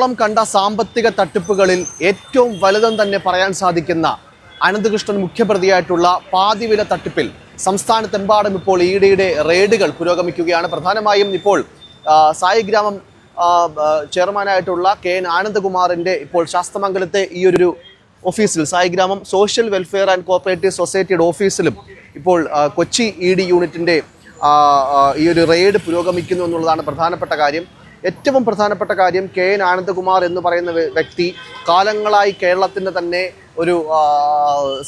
ഇന്നോളം കണ്ട സാമ്പത്തിക തട്ടിപ്പുകളിൽ ഏറ്റവും വലുതെന്ന് തന്നെ പറയാൻ സാധിക്കുന്ന അനന്തകൃഷ്ണൻ മുഖ്യപ്രതിയായിട്ടുള്ള പാതിവില തട്ടിപ്പിൽ സംസ്ഥാനത്തെമ്പാടും ഇപ്പോൾ ഈടിയുടെ റെയ്ഡുകൾ പുരോഗമിക്കുകയാണ്. പ്രധാനമായും ഇപ്പോൾ സായിഗ്രാമം ചെയർമാനായിട്ടുള്ള കെ എൻ ആനന്ദകുമാറിന്റെ ഇപ്പോൾ ശാസ്തമംഗലത്തെ ഈ ഒരു ഓഫീസിൽ Saigramam social welfare and cooperative സൊസൈറ്റിയുടെ ഓഫീസിലും ഇപ്പോൾ കൊച്ചി ഇ ഡി ആ, ഈ ഒരു റെയ്ഡ് പുരോഗമിക്കുന്നു എന്നുള്ളതാണ് പ്രധാനപ്പെട്ട കാര്യം. ഏറ്റവും പ്രധാനപ്പെട്ട കാര്യം കെ എൻ ആനന്ദകുമാർ എന്ന് പറയുന്ന വ്യക്തി കാലങ്ങളായി കേരളത്തിന്റെ തന്നെ ഒരു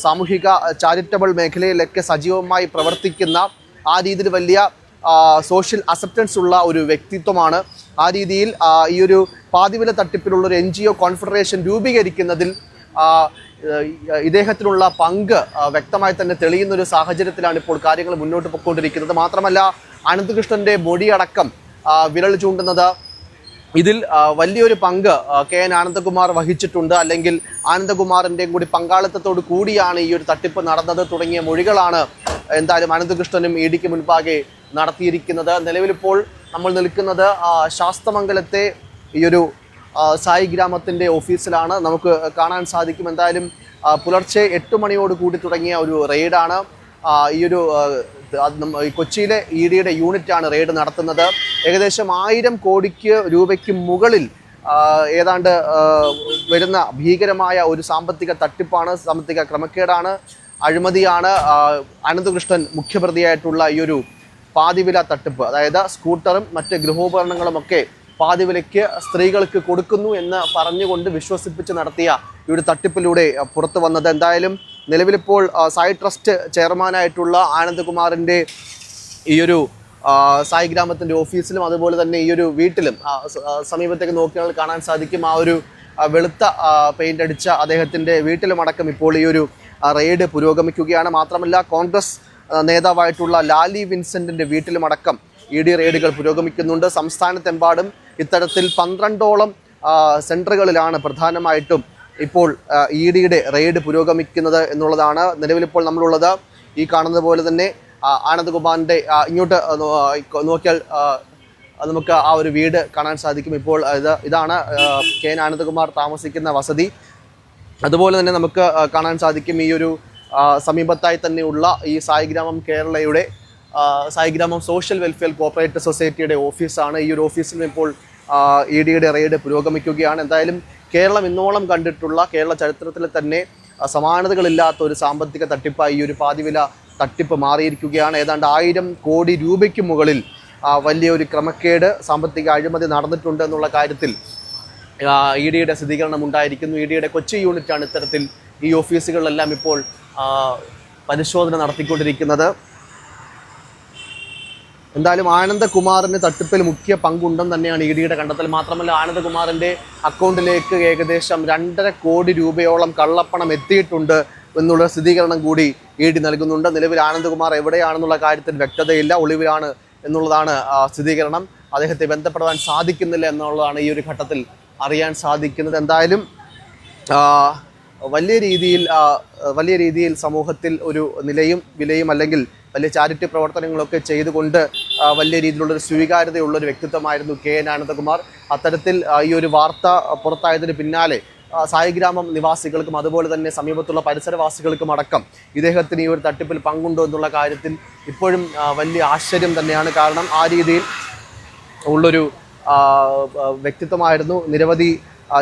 സാമൂഹിക ചാരിറ്റബിൾ മേഖലയിലൊക്കെ സജീവമായി പ്രവർത്തിക്കുന്ന ആ രീതിയിൽ വലിയ സോഷ്യൽ അസെപ്റ്റൻസ് ഉള്ള ഒരു വ്യക്തിത്വമാണ്. ആ രീതിയിൽ ഈ ഒരു പാതിവില തട്ടിപ്പിലുള്ള ഒരു എൻ ജി ഒ കോൺഫെഡറേഷൻ രൂപീകരിക്കുന്നതിൽ ഇദ്ദേഹത്തിനുള്ള പങ്ക് വ്യക്തമായി തന്നെ തെളിയുന്ന ഒരു സാഹചര്യത്തിലാണ് ഇപ്പോൾ കാര്യങ്ങൾ മുന്നോട്ട് പോയിക്കൊണ്ടിരിക്കുന്നത് മാത്രമല്ല അനന്തകൃഷ്ണന്റെ മൊഴിയടക്കം വിരൽ ചൂണ്ടുന്നത്. ഇതിൽ വലിയൊരു പങ്ക് കെ എൻ ആനന്ദകുമാർ വഹിച്ചിട്ടുണ്ട്. അല്ലെങ്കിൽ ആനന്ദകുമാറിന്റെയും കൂടി പങ്കാളിത്തത്തോട് കൂടിയാണ് ഈ ഒരു തട്ടിപ്പ് നടന്നത്. തുടങ്ങിയ മൊഴികളാണ് എന്തായാലും അനന്തകൃഷ്ണനും ഇ ഡിക്ക് മുൻപാകെ നടത്തിയിരിക്കുന്നത്. നിലവിലിപ്പോൾ നമ്മൾ നിൽക്കുന്നത് ശാസ്തമംഗലത്തെ ഈ ഒരു സായി ഗ്രാമത്തിന്റെ ഓഫീസിലാണ്. നമുക്ക് കാണാൻ സാധിക്കും. എന്തായാലും പുലർച്ചെ എട്ട് മണിയോട് കൂടി തുടങ്ങിയ ഒരു റെയ്ഡാണ്. ഈ ഒരു കൊച്ചിയിലെ ഇ ഡിയുടെ യൂണിറ്റാണ് റെയ്ഡ് നടത്തുന്നത്. ഏകദേശം ആയിരം കോടിക്ക് രൂപയ്ക്ക് മുകളിൽ ഏതാണ്ട് വരുന്ന ഭീകരമായ ഒരു സാമ്പത്തിക തട്ടിപ്പാണ് സാമ്പത്തിക ക്രമക്കേടാണ്. അഴിമതിയാണ് അനന്തകൃഷ്ണൻ മുഖ്യപ്രതിയായിട്ടുള്ള ഈ ഒരു പാതിവില തട്ടിപ്പ്. അതായത് സ്കൂട്ടറും മറ്റ് ഗൃഹോപകരണങ്ങളും പാതിവിലയ്ക്ക് സ്ത്രീകൾക്ക് കൊടുക്കുന്നു എന്ന് പറഞ്ഞുകൊണ്ട് വിശ്വസിപ്പിച്ച് നടത്തിയ ഈ ഒരു തട്ടിപ്പിലൂടെ പുറത്തു വന്നത്. എന്തായാലും നിലവിലിപ്പോൾ സായി ട്രസ്റ്റ് ചെയർമാനായിട്ടുള്ള ആനന്ദകുമാറിന്റെ ഈയൊരു സായി ഗ്രാമത്തിന്റെ ഓഫീസിലും അതുപോലെ തന്നെ ഈ ഒരു വീട്ടിലും സമീപത്തേക്ക് നോക്കിയാൽ കാണാൻ സാധിക്കും ആ ഒരു വെളുത്ത പെയിന്റ് അടിച്ച അദ്ദേഹത്തിന്റെ വീട്ടിലുമടക്കം ഇപ്പോൾ ഈ ഒരു റെയ്ഡ് പുരോഗമിക്കുകയാണ്. മാത്രമല്ല കോൺഗ്രസ് നേതാവായിട്ടുള്ള ലാലി വിൻസെന്റിന്റെ വീട്ടിലുമടക്കം ഇ ഡി റെയ്ഡുകൾ പുരോഗമിക്കുന്നുണ്ട്. സംസ്ഥാനത്തെമ്പാടും ഇത്തരത്തിൽ പന്ത്രണ്ടോളം സെന്ററുകളിലാണ് പ്രധാനമായിട്ടും ഇപ്പോൾ ഇ ഡിയുടെ റെയ്ഡ് പുരോഗമിക്കുന്നത് എന്നുള്ളതാണ് നിലവിലിപ്പോൾ നമ്മളുള്ളത്. ഈ കാണുന്നത് പോലെ തന്നെ ആനന്ദകുമാറിന്റെ ഇങ്ങോട്ട് നോക്കിയാൽ നമുക്ക് ആ ഒരു വീട് കാണാൻ സാധിക്കും. ഇപ്പോൾ ഇത് ഇതാണ് കെ എൻ ആനന്ദകുമാർ താമസിക്കുന്ന വസതി. അതുപോലെ തന്നെ നമുക്ക് കാണാൻ സാധിക്കും ഈ ഒരു സമീപത്തായി തന്നെയുള്ള ഈ സായിഗ്രാമം കേരളയുടെ സായിഗ്രാമം സോഷ്യൽ വെൽഫെയർ കോപ്പറേറ്റീവ് സൊസൈറ്റിയുടെ ഓഫീസാണ്. ഈ ഒരു ഓഫീസിൽ ഇപ്പോൾ ഇ ഡിയുടെ റെയ്ഡ് പുരോഗമിക്കുകയാണ്. എന്തായാലും കേരളം ഇന്നോളം കണ്ടിട്ടുള്ള കേരള ചരിത്രത്തിൽ തന്നെ സമാനതകളില്ലാത്ത ഒരു സാമ്പത്തിക തട്ടിപ്പായി ഈ ഒരു പാതിവില തട്ടിപ്പ് മാറിയിരിക്കുകയാണ്. ഏതാണ്ട് ആയിരം കോടി രൂപയ്ക്ക് മുകളിൽ വലിയൊരു ക്രമക്കേട് സാമ്പത്തിക അഴിമതി നടന്നിട്ടുണ്ട് എന്നുള്ള കാര്യത്തിൽ ഇ ഡിയുടെ സ്ഥിരീകരണം ഉണ്ടായിരിക്കുന്നു. ഇ ഡിയുടെ കൊച്ചി യൂണിറ്റാണ് ഇത്തരത്തിൽ ഈ ഓഫീസുകളിലെല്ലാം ഇപ്പോൾ പരിശോധന നടത്തിക്കൊണ്ടിരിക്കുന്നത്. എന്തായാലും ആനന്ദകുമാറിന് തട്ടിപ്പിൽ മുഖ്യ പങ്കുണ്ടെന്ന് തന്നെയാണ് ഇ ഡിയുടെ കണ്ടെത്തൽ. മാത്രമല്ല ആനന്ദകുമാറിന്റെ അക്കൗണ്ടിലേക്ക് ഏകദേശം രണ്ടര കോടി രൂപയോളം കള്ളപ്പണം എത്തിയിട്ടുണ്ട് എന്നുള്ള സ്ഥിരീകരണം കൂടി ഇ ഡി നൽകുന്നുണ്ട്. നിലവിൽ ആനന്ദകുമാർ എവിടെയാണെന്നുള്ള കാര്യത്തിൽ വ്യക്തതയില്ല. ഒളിവിലാണ് എന്നുള്ളതാണ് സ്ഥിരീകരണം. അദ്ദേഹത്തെ ബന്ധപ്പെടുവാൻ സാധിക്കുന്നില്ല എന്നുള്ളതാണ് ഈ ഒരു ഘട്ടത്തിൽ അറിയാൻ സാധിക്കുന്നത്. എന്തായാലും വലിയ രീതിയിൽ വലിയ രീതിയിൽ സമൂഹത്തിൽ ഒരു നിലയും വിലയും അല്ലെങ്കിൽ വലിയ ചാരിറ്റി പ്രവർത്തനങ്ങളൊക്കെ ചെയ്തുകൊണ്ട് വലിയ രീതിയിലുള്ള ഒരു സ്വീകാര്യതയുള്ള ഒരു വ്യക്തിത്വമായിരുന്നു കെ എൻ ആനന്ദകുമാർ അത്തരത്തിൽ ഈ ഒരു വാർത്ത പുറത്തായതിന് പിന്നാലെ സായിഗ്രാമം നിവാസികൾക്കും അതുപോലെ തന്നെ സമീപത്തുള്ള പരിസരവാസികൾക്കും അടക്കം ഇദ്ദേഹത്തിന് ഈ ഒരു തട്ടിപ്പിൽ പങ്കുണ്ടോ എന്നുള്ള കാര്യത്തിൽ ഇപ്പോഴും വലിയ ആശ്ചര്യം തന്നെയാണ്. കാരണം ആ രീതിയിൽ ഉള്ളൊരു വ്യക്തിത്വമായിരുന്നു. നിരവധി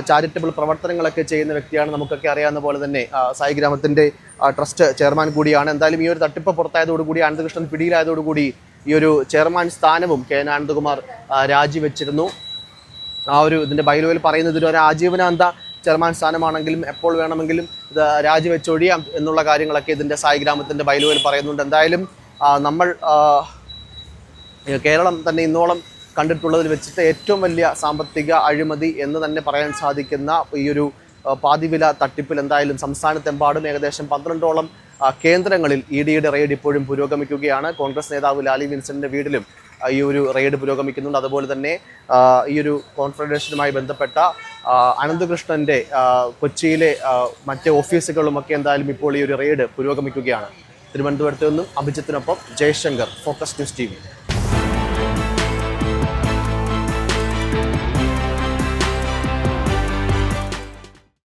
ചാരിറ്റബിൾ പ്രവർത്തനങ്ങളൊക്കെ ചെയ്യുന്ന വ്യക്തിയാണ് നമുക്കൊക്കെ അറിയാവുന്ന പോലെ തന്നെ സായി ഗ്രാമത്തിന്റെ ട്രസ്റ്റ് ചെയർമാൻ കൂടിയാണ്. എന്തായാലും ഈ ഒരു തട്ടിപ്പ് പുറത്തായതോടുകൂടി അനന്തകൃഷ്ണൻ പിടിയിലായതോടുകൂടി ഈ ഒരു ചെയർമാൻ സ്ഥാനവും കെ എൻ ആനന്ദകുമാർ രാജിവെച്ചിരുന്നു. ആ ഒരു ഇതിന്റെ ബൈലോയിൽ പറയുന്നത് ഒരു ആജീവനാന്ത ചെയർമാൻ സ്ഥാനമാണെങ്കിലും എപ്പോൾ വേണമെങ്കിലും ഇത് രാജിവെച്ചൊഴിയാം എന്നുള്ള കാര്യങ്ങളൊക്കെ ഇതിന്റെ സായി ഗ്രാമത്തിന്റെ ബൈലോയിൽ പറയുന്നുണ്ട്. എന്തായാലും നമ്മൾ കേരളം തന്നെ ഇന്നോളം കണ്ടിട്ടുള്ളതിൽ വെച്ചിട്ട് ഏറ്റവും വലിയ സാമ്പത്തിക അഴിമതി എന്ന് തന്നെ പറയാൻ സാധിക്കുന്ന ഈ ഒരു പാതിവില തട്ടിപ്പിൽ എന്തായാലും സംസ്ഥാനത്തെമ്പാടും ഏകദേശം പന്ത്രണ്ടോളം കേന്ദ്രങ്ങളിൽ ഇ ഡിയുടെ റെയ്ഡ് ഇപ്പോഴും പുരോഗമിക്കുകയാണ്. കോൺഗ്രസ് നേതാവ് ലാലി വിൻസന്റെ വീട്ടിലും ഈ ഒരു റെയ്ഡ് പുരോഗമിക്കുന്നുണ്ട്. അതുപോലെ തന്നെ ഈ ഒരു കോൺഫെഡറേഷനുമായി ബന്ധപ്പെട്ട അനന്തകൃഷ്ണന്റെ കൊച്ചിയിലെ മറ്റ് ഓഫീസുകളുമൊക്കെ എന്തായാലും ഇപ്പോൾ ഈ ഒരു റെയ്ഡ് പുരോഗമിക്കുകയാണ്. തിരുവനന്തപുരത്ത് നിന്നും അഭിജിത്തിനൊപ്പം ജയശങ്കർ ഫോക്കസ് ന്യൂസ് ടി